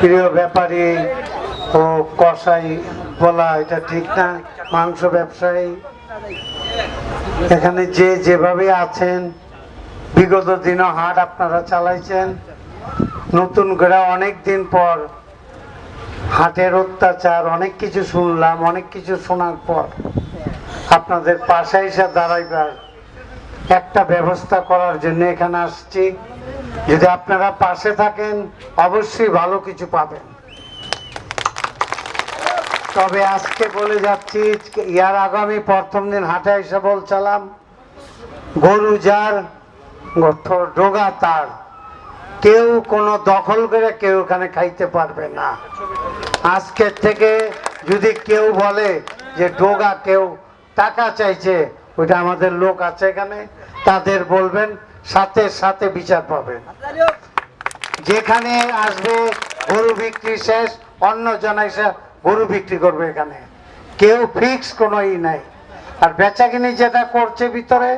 প্রিয় ব্যাপারী ও কসাই বলা এটা ঠিক না, মাংস ব্যবসায়ী। এখানে যে যেভাবে আছেন, বিগত দিনও হাট আপনারা চালাইছেন। নতুন করে অনেক দিন পর হাটের অত্যাচার, অনেক কিছু শুনলাম, অনেক কিছু শোনার পর আপনাদের পাশে এসে দাঁড়াইবার একটা ব্যবস্থা করার জন্য এখানে আসছি। যদি আপনারা পাশে থাকেন, অবশ্যই ভালো কিছু পাবেন। তবে আজকে বলে যাচ্ছি, ইয়ার আগামী প্রথম দিন হাটে এসে বলছিলাম গরু যার ডোগা তার। কেউ কোনো দখল করে কেউ এখানে খাইতে পারবে না। আজকের থেকে যদি কেউ বলে যে ডোগা কেউ টাকা চাইছে, ওইটা আমাদের লোক আছে এখানে, তাদের বলবেন সাথে সাথে বিচার পাবেন। যেখানে আসবে গরু বিক্রি শেষ অন্য জন এসে গরু বিক্রি করবে এখানে। কেউ ফিক্স কোনো ই নাই। আর বেচাকিনি যেটা করছে ভিতরে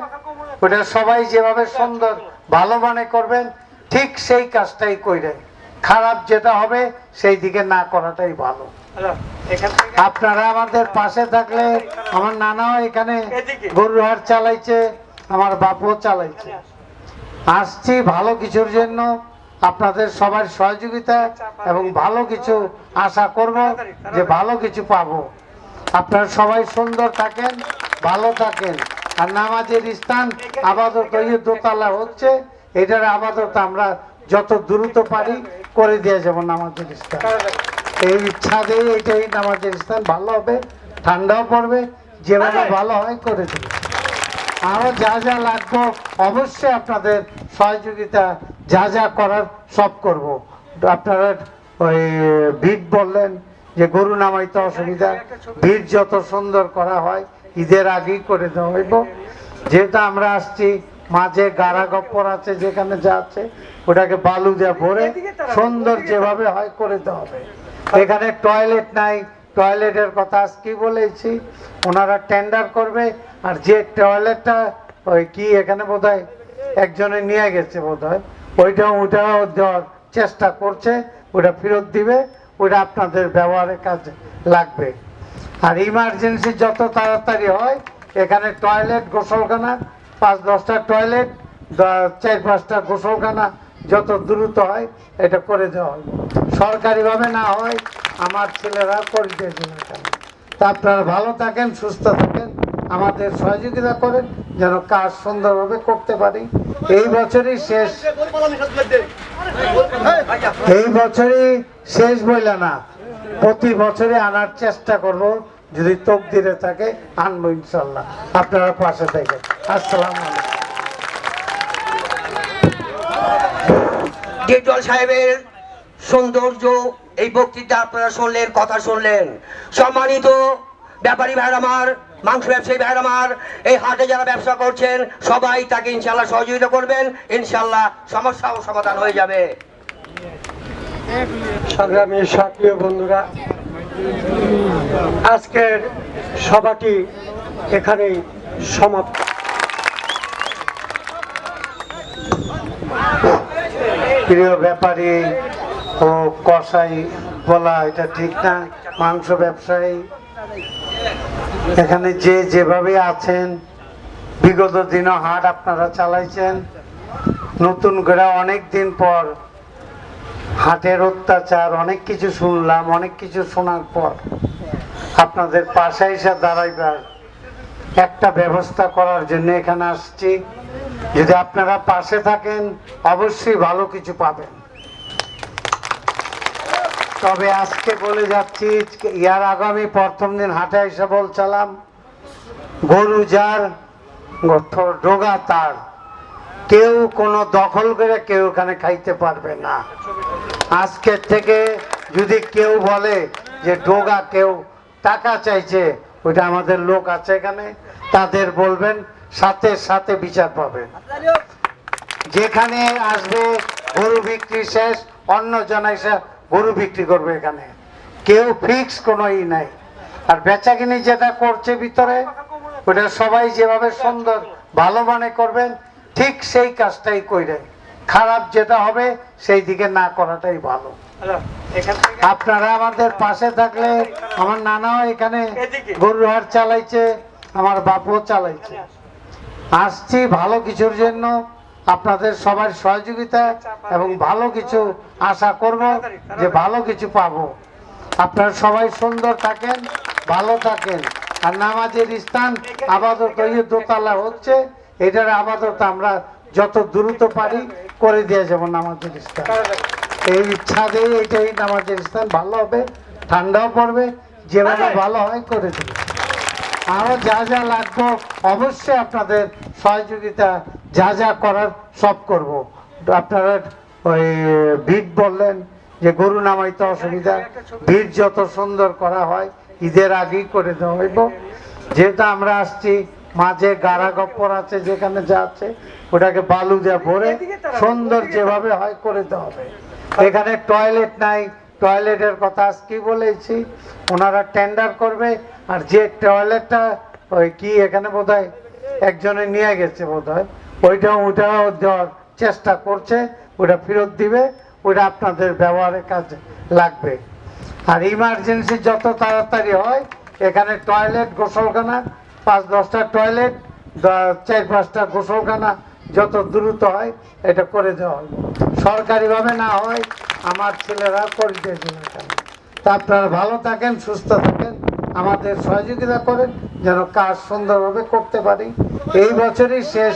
ওটা সবাই যেভাবে সুন্দর ভালো মনে করবেন ঠিক সেই কাজটাই কইরেন খারাপ যেটা হবে সেই দিকে না করাটাই ভালো। আপনারা আমাদের পাশে থাকলে আমার নানাও এখানে গরুর হাট চালাইছে আমার বাপুও চালাইছে। আসছি ভালো কিছুর জন্য। আপনাদের সবার সহযোগিতা এবং ভালো কিছু আশা করব যে ভালো কিছু পাবো। আপনারা সবাই সুন্দর থাকেন, ভালো থাকেন। আর নামাজের স্থান আপাতত এই দোতলা হচ্ছে, এটার আপাতত আমরা যত দ্রুত পারি করে দিয়ে যাব নামাজের স্থান। এই ইচ্ছা দিয়ে এটাই নামাজের স্থান, ভালো হবে, ঠান্ডাও পড়বে, যেভাবে ভালো হয় করে দেবে। আরও যা যা লাগবে, অবশ্যই আপনাদের সহযোগিতা যা যা করার সব করব। আপনারা ওই ভিড় বললেন যে গরু নামাইতে অসুবিধা। ভিড় যত সুন্দর করা হয়, ঈদের আগেই করে দেওয়া হইব। যেহেতু আমরা আসছি, মাঝে গাড়া গপ্পর আছে যেখানে যা আছে, ওটাকে বালু দিয়ে ভরে সুন্দর যেভাবে হয় করে দেওয়া হবে। এখানে টয়লেট নাই, টয়লেটের কথা আজকে বলেছি? ওনারা টেন্ডার করবে, আর যে টয়লেটটা ওই কি এখানে বোধ একজনে নিয়ে গেছে বোধ হয় ওইটা ওইটাও দেওয়ার চেষ্টা করছে, ওটা ফেরত দিবে, ওটা আপনাদের ব্যবহারের কাজে লাগবে। আর ইমার্জেন্সি যত তাড়াতাড়ি হয়, এখানে টয়লেট গোসলখানা, পাঁচ দশটা টয়লেট চার পাঁচটা গোসলখানা যত দ্রুত হয়, এটা করে দেওয়া হয়। সরকারিভাবে না হয়, আমার ছেলেরা করে দিয়ে এখানে তা আপনারা ভালো থাকেন, সুস্থ থাকেন। আমাদের সহযোগিতা করেন, যেন কাজ সুন্দরভাবে করতে পারি। এই বছরই শেষ এই বছরই শেষ বইলা না, প্রতি বছরে আনার চেষ্টা করব, যদি তকদিরে থাকে, আনব ইনশাল্লাহ। আপনারা পাশে থেকে আসসালাম আলাইকুম। সাহেবের সৌন্দর্য, এই বক্তৃতা আপনারা শুনলেন, কথা শুনলেন। সম্মানিত ব্যাপারী ভাইয়ের আমার মাংস ব্যবসায়ী ভাইয়ের আমার, এই হাটে যারা ব্যবসা করছেন, সবাই তাকে ইনশাল্লাহ সহযোগিতা করবেন। ইনশাল্লাহ সমস্যাও সমাধান হয়ে যাবে। সংগ্রামী সক্রিয় বন্ধুরা, আজকের সভাটি এখানেই সমাপ্ত। প্রিয় ব্যাপারী ও কসাই বলা এটা ঠিক না, মাংস ব্যবসায়ী এখানে যে যেভাবে আছেন, বিগত দিনও হাট আপনারা চালাইছেন। নতুন করে অনেক দিন পর হাটের অত্যাচার, অনেক কিছু শুনলাম, অনেক কিছু শোনার পর আপনাদের পাশে এসে দাঁড়াইবার একটা ব্যবস্থা করার জন্য এখানে আসছি। যদি আপনারা পাশে থাকেন, অবশ্যই ভালো কিছু পাবেন। তবে আজকে বলে যাচ্ছি, ইয়ার আগামী প্রথম দিন হাটে এসে বলছিলাম গরু যার ডোগা তার। কেউ কোনো দখল করে কেউ এখানে খাইতে পারবে না। আজকের থেকে যদি কেউ বলে যে ডোগা কেউ টাকা চাইছে, ওইটা আমাদের লোক আছে এখানে, তাদের বলবেন, সাথে সাথে বিচার পাবেন। যেখানে আসবে, গরু বিক্রি শেষ, অন্য জন এসে গরু বিক্রি করবে এখানে। কেউ ফিক্স কোনো ই নাই। আর বেচাকিনি যেটা করছে ভিতরে ওটা সবাই যেভাবে সুন্দর ভালো মনে করবেন ঠিক সেই কাজটাই কইরেন খারাপ যেটা হবে সেই দিকে না করাটাই ভালো। আপনারা আমাদের পাশে থাকলে আমার নানাও এখানে গরুর হাট চালাইছে আমার বাপুও চালাইছে। আসছি ভালো কিছুর জন্য। আপনাদের সবার সহযোগিতা এবং ভালো কিছু আশা করব যে ভালো কিছু পাব। আপনারা সবাই সুন্দর থাকেন ভালো থাকেন। আর নামাজের স্থান আপাতত এই দোতলা হচ্ছে এটার আপাতত আমরা যত দ্রুত পারি করে দিয়ে যাব নামাজের স্থান। এই ছাদে এটাই নামাজের স্থান ভালো হবে ঠান্ডাও পড়বে যেভাবে ভালো হয় করে দেবে। আরও যা যা লাগবে অবশ্যই আপনাদের সহযোগিতা যা যা করার সব করব। আপনারা ওই ভিড় বললেন যে গরু নামাইতে অসুবিধা। ভিড় যত সুন্দর করা হয়, ঈদের আগেই করে দেওয়া হইব। যেহেতু আমরা আসছি, মাঝে গাড়া গপ্পর আছে যেখানে যা আছে, ওটাকে বালু দিয়ে ভরে সুন্দর যেভাবে হয় করে দেওয়া হবে। এখানে টয়লেট নাই, টয়লেটের কথা আজকে বলেছি? ওনারা টেন্ডার করবে, আর যে টয়লেটটা ওই কি এখানে বোধহয় একজনে নিয়ে গেছে বোধহয়। ওইটা ওটাও দেওয়ার চেষ্টা করছে ওটা ফেরত দিবে ওটা আপনাদের ব্যবহারের কাজে লাগবে। আর ইমার্জেন্সি যত তাড়াতাড়ি হয়, এখানে টয়লেট গোসলখানা, পাঁচ দশটা টয়লেট চার পাঁচটা গোসলখানা যত দ্রুত হয়, এটা করে দেওয়া হবে সরকারিভাবে না হয়, আমার ছেলেরা করে দিয়েছিল এখানে। তা আপনারা ভালো থাকেন, সুস্থ থাকেন, আমাদের সহযোগিতা করেন, যেন কাজ সুন্দরভাবে করতে পারি। এই বছরই শেষ।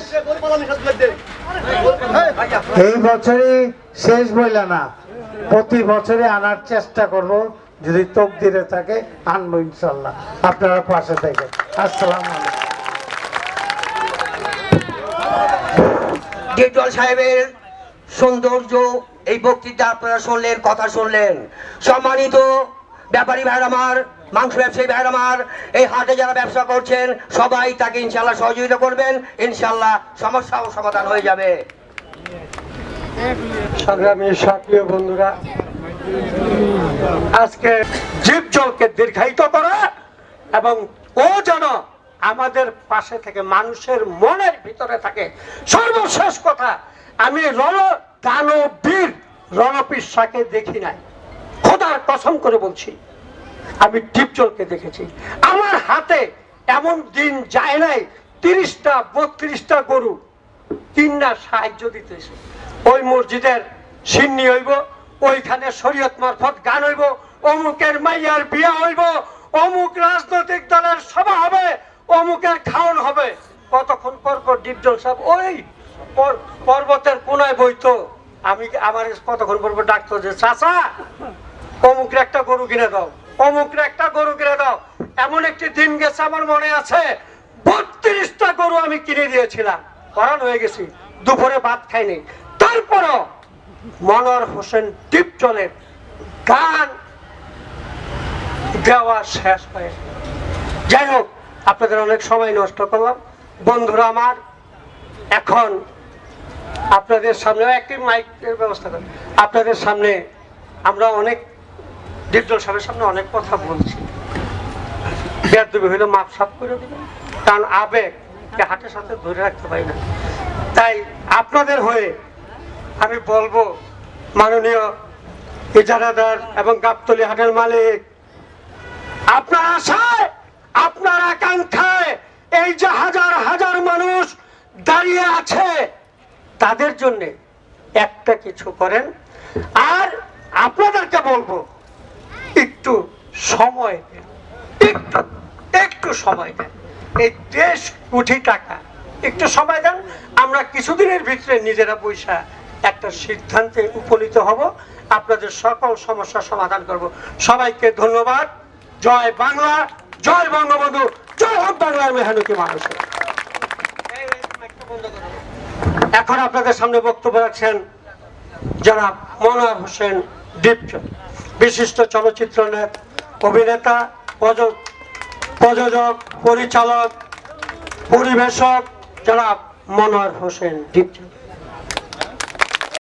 এই বছরই শেষ বইলা না। প্রতি বছরে আনার চেষ্টা করব, যদি তকদিরে থাকে, আনব ইনশাল্লাহ। আপনারা পাশে থেকে আসসালাম ডিপজল সাহেবের সৌন্দর্য, এই বক্তৃতা আপনারা শুনলেন, কথা শুনলেন। সম্মানিত ব্যাপারী ভাইয়ের আমার মাংস ব্যবসায়ী ভাইয়ের আমার, এই হাটে যারা ব্যবসা করছেন, সবাই তাকে ইনশাল্লাহ সহযোগিতা করবেন। ইনশাল্লাহ সমস্যাও সমাধান হয়ে যাবে। সংগ্রামী সক্রিয় বন্ধুরা, আজকে জীবজলকে দীর্ঘায়িত করা এবং ও যেন আমাদের পাশে থেকে মানুষের মনের ভিতরে থাকে। সর্বশেষ কথা, আমি রণ, দানবীর রণপিসাকে দেখি নাই। খোদার কসম করে বলছি। আমি ডিপজলকে দেখেছি। আমার হাতে এমন দিন যায় নাই, তিরিশটা, বত্রিশটা গরু। তিনটা সাহায্য দিতেছে। ওই মসজিদের সিন্নি হইব, ওইখানে শরীয়ত মারফত গান হইব, অমুকের মাইয়ার বিয়া হইব, অমুক রাজনৈতিক দলের সভা হবে, অমুকের খাওয়ান হবে। কতক্ষণ পর পর ডিপজল সাহেব, ওই পর্বতের কোনায় বইতো আমি আমার কতক্ষণ পর পর ডাকতো যে, চাচা, অমুকের একটা গরু কিনে দাও। অমুকের একটা গরু কিনে দাও। এমন একটি দিন গেছে আমার মনে আছে, বত্রিশটা গরু আমি কিনে দিয়েছিলাম। করান হয়ে গেছি, দুপুরে ভাত খাইনি। তারপরও মনোয়ার হোসেন টিপচলের গান দেওয়া শেষ হয়ে যাই হোক, আপনাদের অনেক সময় নষ্ট করলাম। বন্ধুরা আমার, এখন আপনাদের সামনে একটি মাইকের ব্যবস্থা করেন আপনাদের সামনে আমরা অনেক ডিপজল সাহেবের সামনে অনেক কথা বলছি। বেদবি হইলে, মাপ সাপ করে দিবেন কারণ আবেগ হাটের সাথে ধরে রাখতে পারি না। তাই আপনাদের হয়ে আমি বলব, মাননীয় ইজারাদার এবং গাবতলি হাটের মালিক, আপনার আশায়, আপনার আকাঙ্ক্ষায় এই যে হাজার হাজার মানুষ দাঁড়িয়ে আছে, তাদের জন্য একটা কিছু করেন। আর আপনাদেরকে বলব একটু সময় দেন। একটু একটু সময় দেন। এই দেশ কোটি টাকা। একটু সময় দেন, আমরা কিছুদিনের ভিতরে নিজেরা পয়সা একটা সিদ্ধান্তে উপনীত হব। আপনাদের সকল সমস্যার সমাধান করব। সবাইকে ধন্যবাদ। জয় বাংলা, জয় বঙ্গবন্ধু, জয় হোক বাংলার মেহনতি মানুষ। এখন আপনাদের সামনে বক্তব্য রাখছেন জনাব মনোয়ার হোসেন দীপচন বিশিষ্ট চলচ্চিত্র অভিনেতা প্রযোজক পরিচালক পরিবেশক যারা মনোয়ার হোসেন